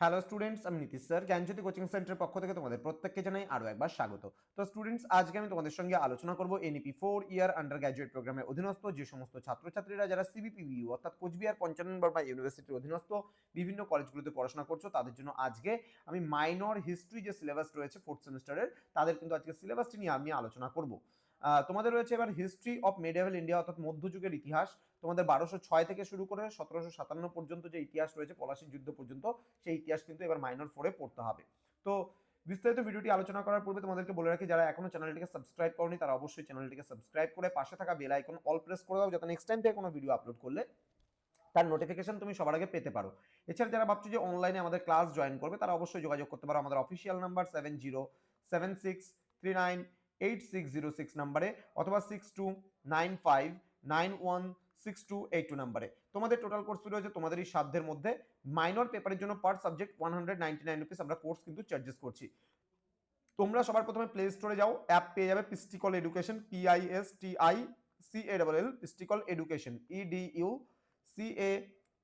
Hello students আমি Nitish sir জ্ঞানজ্যোতি coaching সেন্টারের পক্ষ থেকে তোমাদের প্রত্যেককে জানাই আরও একবার স্বাগত। তো স্টুডেন্টস আজকে আমি তোমাদের সঙ্গে আলোচনা করব NEP four year under graduate প্রোগ্রামের অধীনস্থ যে সমস্ত ছাত্রছাত্রীরা যারা সিবিপিইউ অর্থাৎ কোচবিহার পঞ্চান্ন নম্বর বা ইউনিভার্সিটির অধীনস্থ বিভিন্ন কলেজগুলোতে পড়াশোনা করছ, তাদের জন্য আজকে আমি মাইনর হিস্ট্রি যে সিলেবাস রয়েছে ফোর্থ সেমিস্টারের তাদের কিন্তু আজকে সিলেবাসটি নিয়ে আমি আলোচনা করব। তোমাদের রয়েছে এবার হিস্ট্রি অফ মেডিয়াভেল ইন্ডিয়া অর্থাৎ মধ্যযুগের ইতিহাস। তোমাদের বারোশো ছয় থেকে শুরু করে সতেরোশো সাতান্ন পর্যন্ত যে ইতিহাস রয়েছে, পলাশির যুদ্ধ পর্যন্ত, সেই ইতিহাস কিন্তু এবার মাইনর ফোরে পড়তে হবে। তো বিস্তারিত ভিডিওটি আলোচনা করার পূর্বে তোমাদেরকে বলে রাখি, যারা এখনও চ্যানেলটিকে সাবস্ক্রাইব করনি, তারা অবশ্যই চ্যানেলটিকে সাবস্ক্রাইব করে পাশে থাকা বেল আইকন অল প্রেস করে দাও, যাতে নেক্সট টাইম থেকে কোনো ভিডিও আপলোড করলে তার নোটিফিকেশন তুমি সবার আগে পেতে পারো। এছাড়া যারা ভাবছ যে অনলাইনে আমাদের ক্লাস জয়েন করবে, তারা অবশ্যই যোগাযোগ করতে পারো। আমাদের official number seven zero seven six three nine eight six zero six নাম্বারে অথবা six two nine five nine one six two eight two নাম্বারে। তোমাদের টোটাল কোর্স রয়েছে, তোমাদের এই সাধ্যের মধ্যে মাইনর পেপারের জন্য per subject one hundred ninety nine rupees আমরা কোর্স কিন্তু চার্জেস করছি। তোমরা সবার প্রথমে প্লে স্টোরে যাও অ্যাপ পেয়ে যাবে Pisticall Education P I S T I C A double L Pisticall Education E D U C A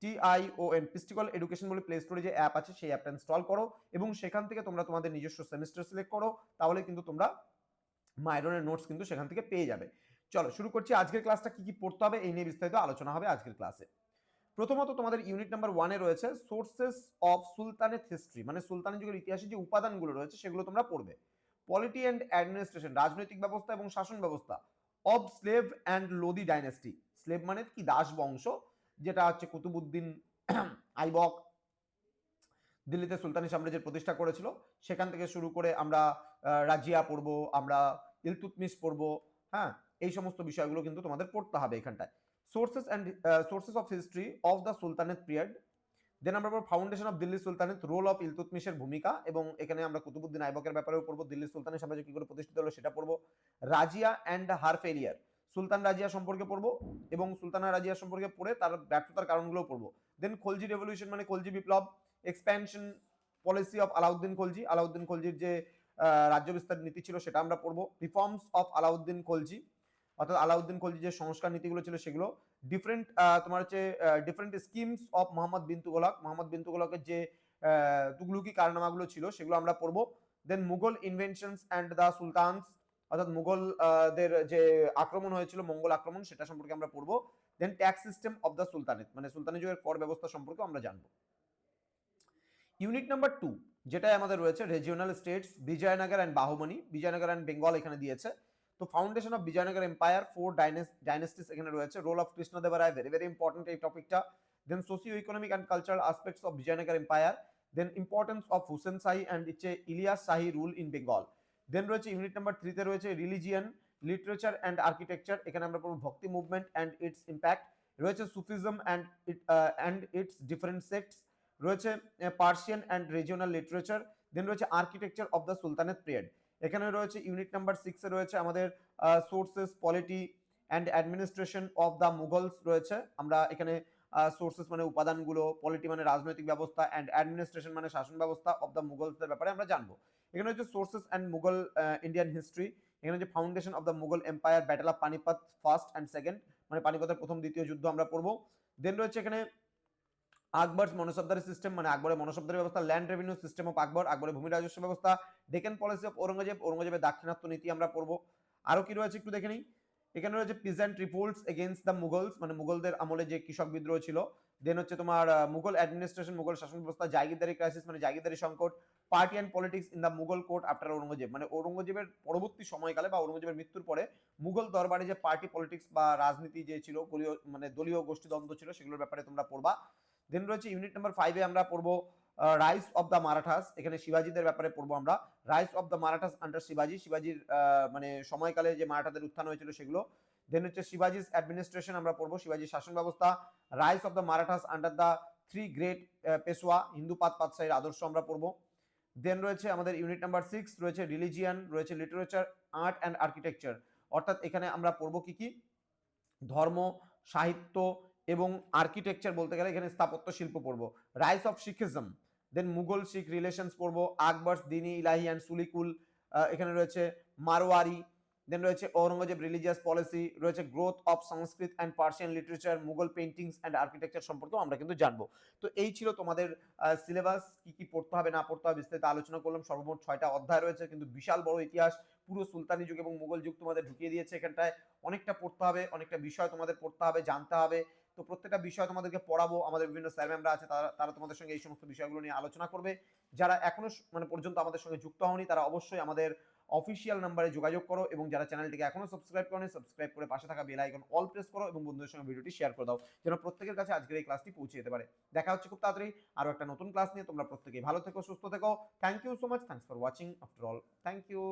T I O N Pisticall Education বলে প্লে স্টোরে যে অ্যাপ আছে, সেই অ্যাপটা ইনস্টল করো এবং সেখান থেকে তোমরা তোমাদের নিজস্ব সেমিস্টার সিলেক্ট করো, তাহলে কিন্তু তোমরা মাইরনের নোটস কিন্তু সেখান থেকে পেয়ে যাবে। চলো, শুরু করছি। আজকের ক্লাসটা কি কি পড়তে হবে, এই নিয়ে বিস্তারিত আলোচনা হবে আজকের ক্লাসে। প্রথমত তোমাদের ইউনিট নাম্বার ওয়ানে রয়েছে সোর্সেস অফ সুলতানেট হিস্ট্রি মানে সুলতানি যুগের ইতিহাসে যে উপাদানগুলো রয়েছে সেগুলো তোমরা পড়বে। পলিটি অ্যান্ড অ্যাডমিনিস্ট্রেশন রাজনৈতিক ব্যবস্থা এবং শাসন ব্যবস্থা of slave and Lodi dynasty slave মানে কি? দাস বংশ, যেটা হচ্ছে কুতুবুদ্দিন আইবক দিল্লিতে সুলতানি সাম্রাজ্যের প্রতিষ্ঠা করেছিল। সেখান থেকে শুরু করে আমরা রাজিয়া পড়ব, আমরা ইলতুতমিশ পড়ব হ্যাঁ? এই সমস্ত বিষয়গুলো কিন্তু তোমাদের পড়তে হবে এখানটায়। Sources and sources of history of the Sultanate period then আমরা পড়ব foundation of Delhi Sultanate role of ইলতুতমিশের ভূমিকা, এবং এখানে আমরা কুতুবুদ্দিন আইবকের ব্যাপারেও পড়ব দিল্লি সুলতানের সাম্রাজ্য কি করে প্রতিষ্ঠিত হলো সেটা পড়ব। Razia and her failure Sultan Razia সম্পর্কে পড়ব, এবং সুলতানা রাজিয়া সম্পর্কে পড়ে তার ব্যর্থতার কারণগুলোও পড়ব। দেন খলজি রেভলিউশন মানে খলজি বিপ্লব expansion policy of Alauddin Khalji Alauddin খলজির যে রাজ্য বিস্তার নীতি ছিল সেটা আমরা পড়ব। রিফর্মস অফ আলাউদ্দিন খলজি অর্থাৎ আলাউদ্দিন খলজি যে সংস্কার নীতিগুলো ছিল সেগুলো ডিফারেন্ট তোমার হচ্ছে different schemes of Muhammad bin Tughlaq Muhammad bin তুগলকের যে তুগলুকি কারনামাগুলো ছিল সেগুলো আমরা পড়ব। Then Mughal invasions and the Sultans অর্থাৎ মুঘল আহ, দের যে আক্রমণ হয়েছিল মঙ্গল আক্রমণ সেটা সম্পর্কে আমরা পড়ব। Then tax system of the Sultanate মানে সুলতানি যুগের কর ব্যবস্থা সম্পর্কে আমরা জানব। ইউনিট নাম্বার টু যেটাই আমাদের রয়েছে regional states Vijayanagar and Bahmani Vijayanagar and Bengal এখানে দিয়েছে। তো foundation of Vijayanagar empire four dynasties এখানে রয়েছে। Role of Krishnadevaraya very very important এই টপিকটা then socio economic and cultural aspects of Vijayanagar empire then importance of Hussain Shahi and ইচ্ছে Ilyas Shahi rule in Bengal then রয়েছে unit number থ্রিতে রয়েছে religion literature and architecture এখানে আমরা পড়ব Bhakti movement and its impact রয়েছে Sufism and it and its different sects রয়েছে Persian and regional literature then রয়েছে architecture of the Sultanate period এখানে রয়েছে ইউনিট নাম্বার সিক্সে রয়েছে আমাদের sources polity and administration of the Mughals রয়েছে। আমরা এখানে সোর্সেস মানে উপাদানগুলো পলিটি মানে রাজনৈতিক ব্যবস্থা অ্যান্ড অ্যাডমিনিস্ট্রেশন মানে শাসন ব্যবস্থা অফ দ্য মুঘলসদের ব্যাপারে আমরা জানব। এখানে হচ্ছে sources and Mughal Indian history এখানে হচ্ছে foundation of the Mughal empire battle of Panipat first and second মানে পানিপথের প্রথম, দ্বিতীয় যুদ্ধ আমরা পড়ব। দেন রয়েছে এখানে আকবরস মনসবদারি সিস্টেম মানে আকবরের মনসবদারি ব্যবস্থা land revenue system of Akbar, আকবরের ভূমি রাজস্ব ব্যবস্থা ডেকেন পলিসি অফ ঔরঙ্গজেব ঔরঙ্গজেবের দাক্ষিণাত্য নীতি আমরা পড়ব। আরও কি রয়েছে একটু দেখে নিই? এখানে রয়েছে peasant revolts against the Mughals মানে মুঘলদের আমলে যে কৃষক বিদ্রোহ ছিল। দেন হচ্ছে তোমার মুঘল অ্যাডমিনিস্ট্রেশন মুঘল শাসন ব্যবস্থা, জাগিরদারি ক্রাইসিস মানে জাগিরদারি সংকট party and politics in the Mughal court after Aurangzeb মানে ঔরঙ্গজেবের পরবর্তী সময়কালে বা ঔরঙ্গজেবের মৃত্যুর পরে মুঘল দরবারে যে পার্টি পলিটিক্স বা রাজনীতি যে ছিল মানে দলীয় গোষ্ঠীদ্বন্দ্ব ছিল, সেগুলোর ব্যাপারে তোমরা পড়বা। দেন রয়েছে ইউনিট নাম্বার ফাইভে আমরা পড়ব রাইস অফ দ্য মারাঠাস এখানে শিবাজিদের ব্যাপারে পড়ব আমরা। Rise of the Marathas under শিবাজি। শিবাজির মানে সময়কালে যে মারাঠাদের উত্থান হয়েছিল সেগুলো। দেন হচ্ছে শিবাজিস অ্যাডমিনিস্ট্রেশন আমরা পড়ব, শিবাজির শাসন ব্যবস্থা। Rise of the Marathas under the three great Peshwa হিন্দুপাত পাতশাহীর আদর্শ আমরা পড়ব। দেন রয়েছে আমাদের ইউনিট নাম্বার সিক্স রয়েছে রিলিজিয়ান রয়েছে লিটারেচার আর্ট অ্যান্ড আর্কিটেকচার অর্থাৎ এখানে আমরা পড়ব কি কি? ধর্ম, সাহিত্য এবং আর্কিটেকচার বলতে গেলে এখানে স্থাপত্য শিল্প পড়ব। Rise of Sikhism then Mughal Sikh relations পড়ব আকবরস দিনী, ইলাহি অ্যান্ড সুলিকুল এখানে রয়েছে মারোয়ারি দেন রয়েছে ঔরঙ্গজেব রিলিজিয়াস পলিসি রয়েছে growth of Sanskrit and Persian literature Mughal paintings and architecture সম্পর্কেও আমরা কিন্তু জানব। তো এই ছিল তোমাদের সিলেবাস কি কি পড়তে হবে, না পড়তে হবে, বিস্তারিত আলোচনা করলাম। সর্বমোট ছয়টা অধ্যায় রয়েছে, কিন্তু বিশাল বড় ইতিহাস, পুরো সুলতানি যুগ এবং মুঘল যুগ তোমাদের ঢুকিয়ে দিয়েছে এখানটায়। অনেকটা পড়তে হবে, অনেকটা বিষয় তোমাদের পড়তে হবে, জানতে হবে। তো প্রত্যেকটা বিষয় তোমাদেরকে পড়াবো। আমাদের বিভিন্ন স্যার ম্যামরা আছে, তারা তারা তোমাদের সঙ্গে এই সমস্ত বিষয়গুলো নিয়ে আলোচনা করবে। যারা এখনও মানে পর্যন্ত আমাদের সঙ্গে যুক্ত হওনি, তারা অবশ্যই আমাদের অফিসিয়াল নাম্বারে যোগাযোগ করো এবং যারা চ্যানেলটিকে এখনও সাবস্ক্রাইব করনি সাবস্ক্রাইব করে পাশে থাকা বেল আইকন অল প্রেস করো এবং বন্ধুদের সঙ্গে ভিডিওটি শেয়ার করে দাও, যেন প্রত্যেকের কাছে আজকের এই ক্লাসটি পৌঁছে যেতে পারে। দেখা হচ্ছে খুব তাড়াতাড়ি আরও একটা নতুন ক্লাস নিয়ে। তোমরা প্রত্যেকেই ভালো থেকো, সুস্থ থেকো। Thank you so much thanks for watching after all thank you